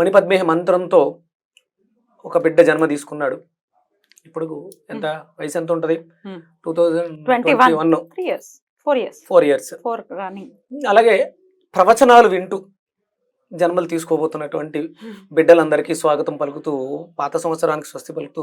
మణిపద్మేహ మంత్రంతో ఒక బిడ్డ జన్మ తీసుకున్నాడు. ఇప్పుడు ఎంత? వయసు ఎంత ఉంటుంది? Hmm. Two thousand 21. Twenty one four years four years అలాగే ప్రవచనాలు వింటూ జన్మలు తీసుకోబోతున్నటువంటి బిడ్డలందరికీ స్వాగతం పలుకుతూ పాత సంవత్సరానికి స్వస్తి పలుకుతూ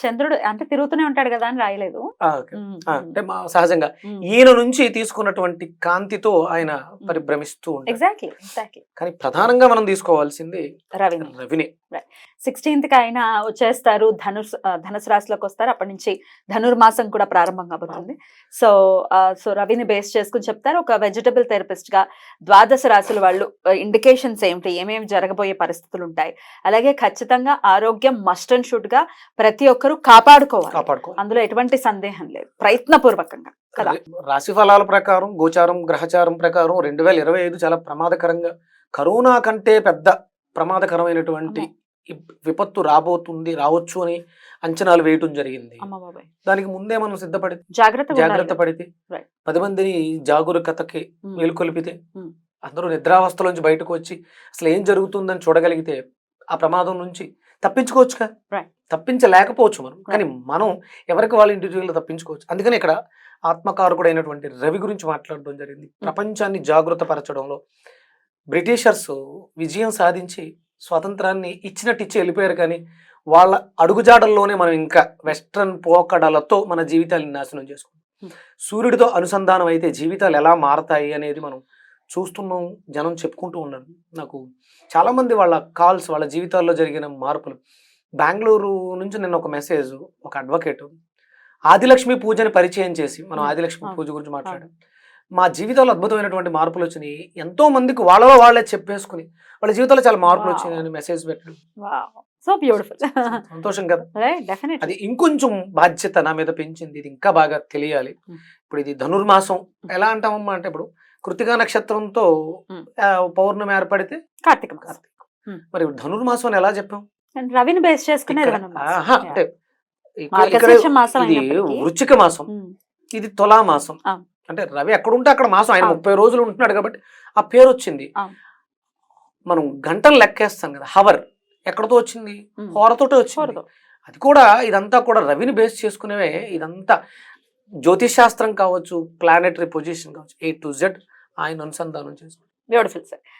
చంద్రుడు అంటే తిరుగుతూనే ఉంటాడు కదా అని రాయలేదు. అంటే మా సహజంగా. ఈయన నుంచి తీసుకున్నటువంటి కాంతితో ఆయన పరిభ్రమిస్తూ ఎగ్జాక్ట్లీ ఎగ్జాక్ట్లీ కానీ ప్రధానంగా మనం తీసుకోవాల్సింది రవిని. రవిని. సిక్స్టీన్త్కి ఆయన వచ్చేస్తారు ధనుస్ ధనుసు రాశిలోకి వస్తారు. అప్పటి నుంచి ధనుర్మాసం కూడా ప్రారంభం కాబోతుంది. సో సో రవిని బేస్ చేసుకుని చెప్తారు. ఒక వెజిటబుల్ థెరపిస్ట్గా ద్వాదశ రాశుల వాళ్ళు ఇండికేషన్స్ ఏమిటి? ఏమేమి జరగబోయే పరిస్థితులు ఉంటాయి? అలాగే ఖచ్చితంగా ఆరోగ్యం మస్ట్ అండ్ షుడ్గా ప్రతి ఒక్కరూ కాపాడుకోవాలి. కాపాడుకో అందులో ఎటువంటి సందేహం లేదు. ప్రయత్నపూర్వకంగా కదా. రాశి ఫలాల ప్రకారం గోచారం గ్రహచారం ప్రకారం రెండు వేల ఇరవై ఐదు చాలా ప్రమాదకరంగా కరోనా కంటే పెద్ద ప్రమాదకరమైనటువంటి విపత్తు రాబోతుంది రావచ్చు అని అంచనాలు వేయటం జరిగింది. దానికి ముందే మనం సిద్ధపడి జాగ్రత్త జాగ్రత్త పడితే. పది మందిని జాగరూకతకి మేలుకొలిపితే Hmm. అందరూ నిద్రావస్థలోంచి బయటకు వచ్చి అసలు ఏం జరుగుతుందని చూడగలిగితే ఆ ప్రమాదం నుంచి తప్పించుకోవచ్చుగా. తప్పించలేకపోవచ్చు మనం. కానీ మనం ఎవరికి వాళ్ళ ఇండివిజువల్ తప్పించుకోవచ్చు. అందుకని ఇక్కడ ఆత్మకారకుడైనటువంటి రవి గురించి మాట్లాడడం జరిగింది. ప్రపంచాన్ని జాగృత పరచడంలో బ్రిటిషర్స్ విజయం సాధించి స్వాతంత్రాన్ని ఇచ్చినట్టు ఇచ్చి వెళ్ళిపోయారు కానీ వాళ్ళ అడుగుజాడల్లోనే మనం ఇంకా వెస్ట్రన్ పోకడలతో మన జీవితాన్ని నాశనం చేసుకుంటాం. Hmm. సూర్యుడితో అనుసంధానం అయితే జీవితాలు ఎలా మారతాయి అనేది మనం చూస్తున్నాం జనం చెప్పుకుంటూ ఉన్నారు. నాకు చాలా మంది వాళ్ళ కాల్స్ వాళ్ళ జీవితాల్లో జరిగిన మార్పులు. బెంగళూరు నుంచి నిన్న ఒక మెసేజ్ ఒక అడ్వకేట్ ఆదిలక్ష్మి పూజని పరిచయం చేసి మనం. ఆదిలక్ష్మి. పూజ గురించి మాట్లాడాం. మా జీవితంలో అద్భుతమైనటువంటి మార్పులు వచ్చినాయి. ఎంతో మందికి వాళ్ళలో వాళ్ళే చెప్పేసుకుని వాళ్ళ జీవితంలో చాలా మార్పులు Wow. వచ్చినాయి అని మెసేజ్ పెట్టడం సో బ్యూటిఫుల్. సంతోషం కదా. అది ఇంకొంచెం బాధ్యత నా మీద పెంచింది. ఇది ఇంకా బాగా తెలియాలి. ఇప్పుడు ఇది ధనుర్మాసం. ఎలా అంటామమ్మా అంటే ఇప్పుడు కృతికా నక్షత్రంతో పౌర్ణమి ఏర్పడితే కార్తీక కార్తీక. మరి ధనుర్మాసం అని ఎలా చెప్పాం రవిని బేస్ చేసుకునే ఇక్కడ- ధనుర్మాసం. ఆహా, Yeah. అంటే ఇక్కడ- ఇక్కడ మార్గశీర్ష మాసం ఇది అయినప్పటికీ వృచ్చిక మాసం ఇది తులా మాసం. అంటే రవి ఎక్కడ ఉంటే అక్కడ మాసం ఆయన. ముప్పై రోజులు ఉంటున్నాడు కాబట్టి ఆ పేరు వచ్చింది. మనం గంటలు లెక్కేస్తాం కదా హవర్ ఎక్కడతో వచ్చింది. హోరతోటే వచ్చింది. అది కూడా ఇదంతా కూడా రవిని బేస్ చేసుకునేవే ఇదంతా జ్యోతిష్ శాస్త్రం కావచ్చు ప్లానెటరీ పొజిషన్ కావచ్చు ఏ టు జెడ్ ఆయన అనుసంధానం చేసుకుంటాం బ్యూటిఫుల్ సార్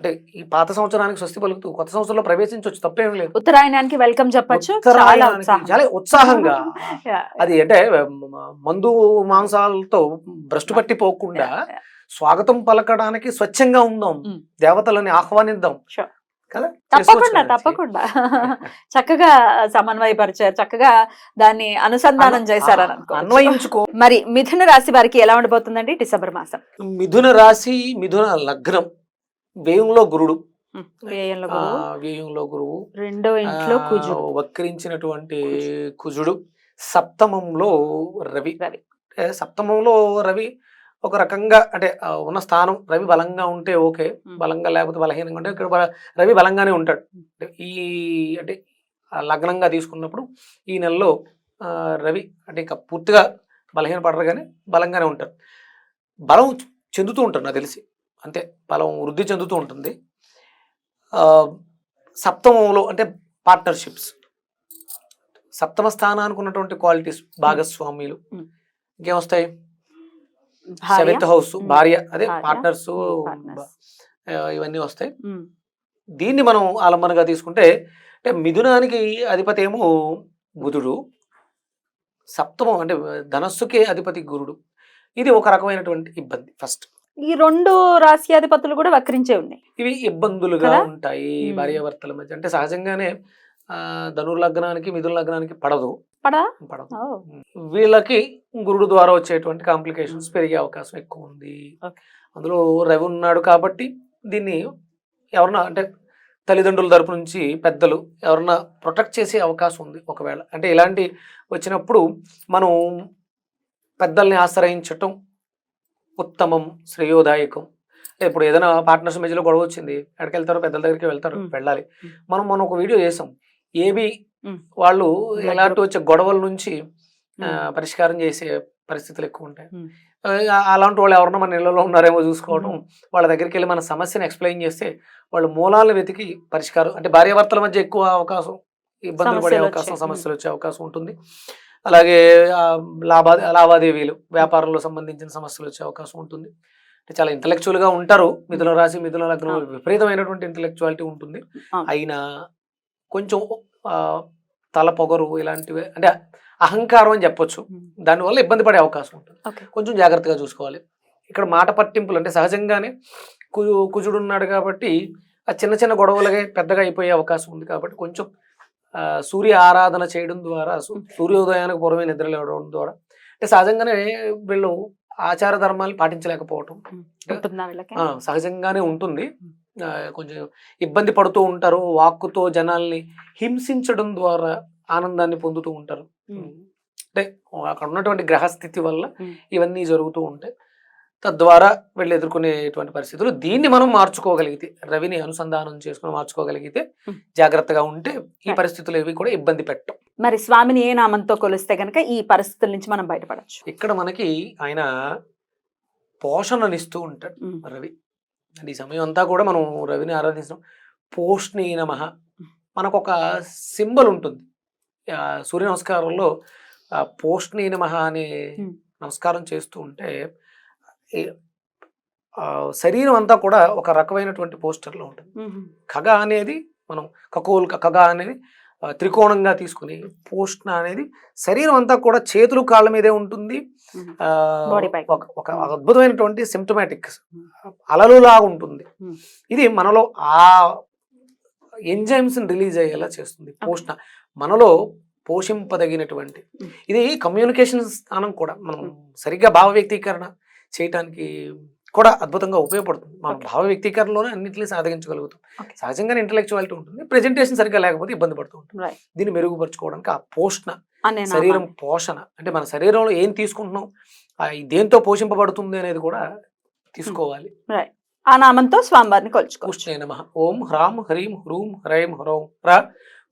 అంటే ఈ పాత సంవత్సరానికి స్వస్తి పలుకుతూ కొత్త సంవత్సరంలో ప్రవేశించవచ్చు తప్పేం లేదు ఉత్తరాయణానికి వెల్కమ్ చెప్పొచ్చు చాలా ఉత్సాహంగా. అది అంటే మందు మాంసాలతో భ్రష్టు పట్టి పోకుండా. స్వాగతం పలకడానికి స్వచ్ఛంగా ఉందాం. దేవతలని ఆహ్వానిద్దాం. కదా తప్పకుండా. తప్పకుండా చక్కగా సమన్వయపరిచారు చక్కగా దాన్ని అనుసంధానం చేశారని అనుకోవచ్చు. అన్వయించుకో మరి మిథున రాశి వారికి ఎలా ఉండబోతుందండి డిసెంబర్ మాసం మిథున రాశి మిథున లగ్నం వ్యయంలో గురుడు. వ్యయంలో గురువు, రెండో ఇంట్లో కుజుడు. వక్రించినటువంటి కుజుడు. సప్తమంలో రవి. సప్తమంలో రవి ఒక రకంగా అంటే ఉన్న స్థానం. రవి బలంగా ఉంటే ఓకే. బలంగా లేకపోతే బలహీనంగా ఉంటే ఇక్కడ రవి బలంగానే ఉంటాడు. ఈ అంటే లగ్నంగా తీసుకున్నప్పుడు ఈ నెలలో రవి అంటే ఇంకా పూర్తిగా బలహీన పడరు కానీ బలంగానే ఉంటారు. బలం చెందుతూ ఉంటారు నాకు తెలిసి. అంతే బలం వృద్ధి చెందుతూ ఉంటుంది. సప్తమంలో అంటే పార్ట్నర్షిప్స్ సప్తమ స్థానానికి ఉన్నటువంటి క్వాలిటీస్ భాగస్వామ్యులు. ఇంకేమొస్తాయి? Seventh house. భార్య అదే పార్ట్నర్స్. ఇవన్నీ వస్తాయి. దీన్ని మనం ఆలంబనగా తీసుకుంటే అంటే మిథునానికి అధిపతి ఏమో బుధుడు. సప్తమం అంటే ధనస్సుకే అధిపతి గురుడు. ఇది ఒక రకమైనటువంటి ఇబ్బంది ఫస్ట్. ఈ రెండు రాశి అధిపతులు కూడా వక్రించే ఉన్నాయి. ఇవి ఇబ్బందులుగా? ఉంటాయి. భార్యాభర్తల మధ్య. అంటే సహజంగానే ఆ, ధనుర్ లగ్నానికి మిథున లగ్నానికి పడదు. పడా? పడదు. వీళ్ళకి గురుడు ద్వారా వచ్చేటువంటి కాంప్లికేషన్స్ పెరిగే అవకాశం ఎక్కువ ఉంది. అందులో రవి ఉన్నాడు కాబట్టి దీన్ని ఎవరన్నా అంటే తల్లిదండ్రుల తరపు నుంచి పెద్దలు ఎవరన్నా ప్రొటెక్ట్ చేసే అవకాశం ఉంది ఒకవేళ. అంటే ఇలాంటి వచ్చినప్పుడు మనం పెద్దల్ని ఆశ్రయించటం ఉత్తమం శ్రేయోదాయకం ఇప్పుడు ఏదైనా పార్ట్నర్స్ మధ్యలో గొడవ వచ్చింది ఎక్కడికి వెళ్తారో పెద్దల దగ్గరికి వెళ్తారు. వెళ్ళాలి. మనం మొన్న ఒక వీడియో చేసాం ఏబి. వాళ్ళు ఎలాంటి వచ్చే గొడవల నుంచి పరిష్కారం చేసే పరిస్థితులు ఎక్కువ ఉంటాయి అలాంటి వాళ్ళు ఎవరన్నా మన ఇళ్ళలో ఉన్నారేమో చూసుకోవడం. వాళ్ళ దగ్గరికి వెళ్ళి మన సమస్యను ఎక్స్ప్లెయిన్ చేస్తే వాళ్ళు మూలాలను వెతికి పరిష్కారం అంటే భార్యాభర్తల మధ్య ఎక్కువ అవకాశం ఇబ్బందులు పడే అవకాశం. సమస్యలు వచ్చే అవకాశం ఉంటుంది అలాగే లాభా లావాదేవీలు వ్యాపారంలో సంబంధించిన సమస్యలు వచ్చే అవకాశం ఉంటుంది. అంటే చాలా intellectual గా ఉంటారు. మిథున రాశి మిథున లగ్నం. విపరీతమైనటువంటి ఇంటలెక్చువాలిటీ ఉంటుంది. అయినా కొంచెం తల పొగరు ఇలాంటివి అంటే అహంకారం అని చెప్పొచ్చు. దానివల్ల ఇబ్బంది పడే అవకాశం ఉంటుంది. కొంచెం జాగ్రత్తగా చూసుకోవాలి. ఇక్కడ మాట పట్టింపులు అంటే సహజంగానే కుజుడు ఉన్నాడు కాబట్టి ఆ చిన్న చిన్న గొడవలగా పెద్దగా అయిపోయే అవకాశం ఉంది కాబట్టి కొంచెం సూర్య ఆరాధన చేయడం ద్వారా సూర్యోదయానికి పూర్వమే నిద్ర లేవడం ద్వారా అంటే సహజంగానే వీళ్ళు ఆచార ధర్మాలు పాటించలేకపోవటం. సహజంగానే ఉంటుంది. ఆ, కొంచెం ఇబ్బంది పడుతూ ఉంటారు వాక్కుతో జనాల్ని హింసించడం ద్వారా ఆనందాన్ని పొందుతూ ఉంటారు. అంటే అక్కడ ఉన్నటువంటి గ్రహస్థితి వల్ల. ఇవన్నీ జరుగుతూ ఉంటాయి. తద్వారా వీళ్ళు ఎదుర్కొనేటువంటి పరిస్థితులు దీన్ని మనం మార్చుకోగలిగితే రవిని అనుసంధానం చేసుకుని మార్చుకోగలిగితే. జాగ్రత్తగా ఉంటే ఈ. పరిస్థితులు ఏవి కూడా ఇబ్బంది పెట్టం మరి స్వామిని ఏ నామంతో కొలిస్తే గనక ఈ పరిస్థితుల నుంచి మనం బయటపడచ్చు? ఇక్కడ మనకి ఆయన పోషణనిస్తూ ఉంటాడు రవి. అంటే ఈ సమయం అంతా కూడా మనం రవిని ఆరాధిస్తాం పోష్ణీ నమ. మనకు ఒక సింబల్ ఉంటుంది. సూర్య నమస్కారంలో పోష్ణీ నమ అనే. నమస్కారం చేస్తూ ఉంటే శరీరం అంతా కూడా ఒక రకమైనటువంటి పోస్టర్లో ఉంటుంది. ఖగ అనేది మనం కకోల్ ఖగ అనేది త్రికోణంగా తీసుకుని పోష్ణ అనేది శరీరం అంతా కూడా చేతులు కాళ్ళ మీదే ఉంటుంది. ఒక అద్భుతమైనటువంటి సిమ్టమాటిక్ అలలులాగా ఉంటుంది. Hmm. ఇది మనలో ఆ ఎంజైమ్స్ రిలీజ్ అయ్యేలా చేస్తుంది. పోషణ మనలో పోషింపదగినటువంటి. ఇది కమ్యూనికేషన్ స్థానం కూడా మనం. సరిగ్గా భావ వ్యక్తీకరణ చేయటానికి కూడా అద్భుతంగా ఉపయోగపడుతుంది. మనం. భావ వ్యక్తీకరణలోనే అన్నింటినీ సాధించగలుగుతాం. సహజంగానే ఇంటలెక్చువాలిటీ ఉంటుంది. ప్రెజెంటేషన్ సరిగ్గా లేకపోతే ఇబ్బంది పడుతూ ఉంటుంది. దీన్ని మెరుగుపరచుకోవడానికి ఆ పోషణ శరీరం. పోషణ అంటే మన శరీరంలో ఏం తీసుకుంటున్నాం దేంతో పోషింపబడుతుంది అనేది కూడా తీసుకోవాలి. ఆ నామంతో స్వామివారిని కొలుచుకోవచ్చు. పూష్ణే నమ. ఓం హ్రాం హ్రీం హ్రూం హ్రైం హ్రౌం రా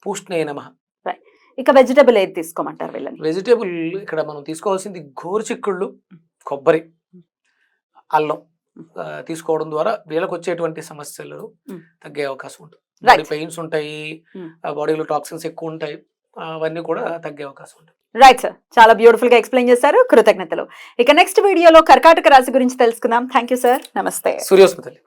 పూష్ణే నమ. ఇక వెజిటబుల్ ఏది తీసుకోమంటారు వీళ్ళని? వెజిటేబుల్ ఇక్కడ మనం తీసుకోవాల్సింది గోరుచిక్కుళ్ళు కొబ్బరి. అల్లం తీసుకోవడం ద్వారా వీళ్ళకి వచ్చేటువంటి సమస్యలు. తగ్గే అవకాశం ఉంటుంది. బాడీ పెయిన్స్ ఉంటాయి. బాడీలో టాక్సిన్స్ ఎక్కువ ఉంటాయి అవన్నీ కూడా తగ్గే అవకాశం ఉంటుంది. రైట్ సార్ చాలా బ్యూటిఫుల్గా ఎక్స్ప్లెయిన్ చేశారు. కృతజ్ఞతలు. ఇక నెక్స్ట్ వీడియోలో కర్కాటక రాశి గురించి తెలుసుకుందాం. థ్యాంక్ యూ సార్ నమస్తే సూర్యోస్మితల్లి